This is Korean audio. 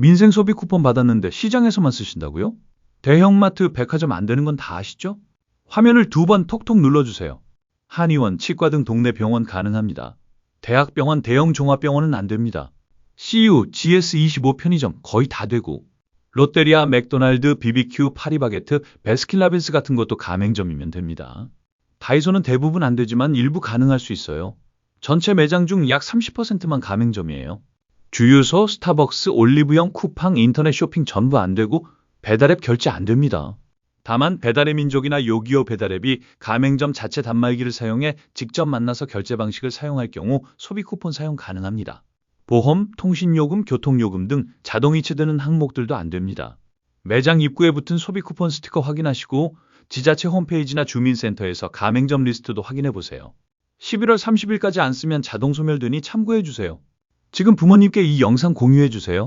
민생 소비 쿠폰 받았는데 시장에서만 쓰신다고요? 대형마트, 백화점 안 되는 건 다 아시죠? 화면을 두 번 톡톡 눌러주세요. 한의원, 치과 등 동네 병원 가능합니다. 대학병원, 대형 종합병원은 안 됩니다. CU, GS25 편의점 거의 다 되고 롯데리아, 맥도날드, BBQ, 파리바게트, 베스킨라빈스 같은 것도 가맹점이면 됩니다. 다이소는 대부분 안 되지만 일부 가능할 수 있어요. 전체 매장 중 약 30%만 가맹점이에요. 주유소, 스타벅스, 올리브영, 쿠팡, 인터넷 쇼핑 전부 안 되고 배달앱 결제 안 됩니다. 다만 배달의 민족이나 요기요 배달앱이 가맹점 자체 단말기를 사용해 직접 만나서 결제 방식을 사용할 경우 소비 쿠폰 사용 가능합니다. 보험, 통신요금, 교통요금 등 자동 이체되는 항목들도 안 됩니다. 매장 입구에 붙은 소비 쿠폰 스티커 확인하시고 지자체 홈페이지나 주민센터에서 가맹점 리스트도 확인해 보세요. 11월 30일까지 안 쓰면 자동 소멸되니 참고해 주세요. 지금 부모님께 이 영상 공유해 주세요.